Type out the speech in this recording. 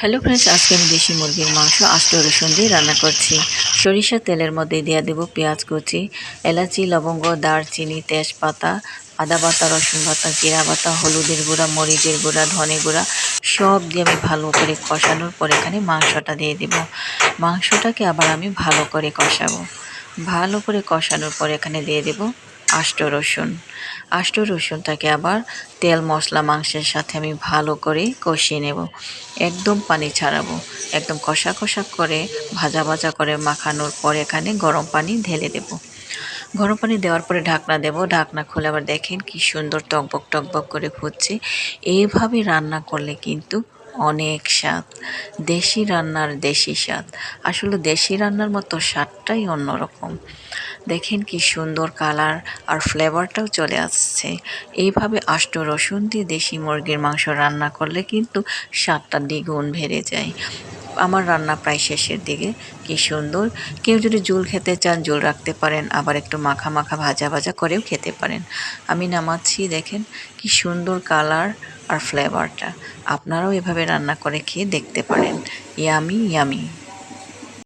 Hello friends আজকে আমি দেশি মুরগির মাংস, আস্ত রসুন দিয়ে রান্না করছি। সরিষা তেলের মধ্যে দিয়ে দেবো পেঁয়াজ কুচি, এলাচি, লবঙ্গ, দারচিনি, তেজপাতা, আদা বাটা, রসুন বাটা, জিরা বাটা, হলুদের গুঁড়া, মরিচের গুঁড়া, ধনে গুঁড়া, সব দিয়ে আমি ভালো করে কষানোর পর এখানে মাংসটা দিয়ে দেব। মাংসটাকে আবার আমি ভালো করে কষাবো। ভালো করে কষানোর পর এখানে দিয়ে দেব আষ্ট রসুন। আষ্ট রসুনটাকে আবার তেল মশলা মাংসের সাথে আমি ভালো করে কষিয়ে নেব। একদম পানি ছাড়াবো। একদম কষা কষা করে, ভাজা ভাজা করে মাখানোর পর এখানে গরম পানি ঢেলে দেব। গরম পানি দেওয়ার পরে ঢাকনা দেব। ঢাকনা খুলে আবার দেখেন কি সুন্দর টকবক টকবক করে ফুটছে। এইভাবে রান্না করলে কিন্তু অনেক স্বাদ। দেশি রান্নার দেশি স্বাদ। আসলে দেশি রান্নার মতো স্বাদটাই অন্যরকম। দেখেন কি সুন্দর কালার আর ফ্লেভারটাও চলে আসছে। এইভাবে আষ্ট রসুন দিয়ে দেশি মুরগির মাংস রান্না করলে কিন্তু স্বাদটা দ্বিগুণ বেড়ে যায়। আমার রান্না প্রায় শেষের দিকে। কি সুন্দর। কেউ যদি জুল খেতে চান জুল রাখতে পারেন, আবার একটু মাখা মাখা ভাজা ভাজা করেও খেতে পারেন। আমি নামাচ্ছি, দেখেন কি সুন্দর কালার আর ফ্লেভারটা। আপনারাও এভাবে রান্না করে খেয়ে দেখতে পারেন। Yummy yummy.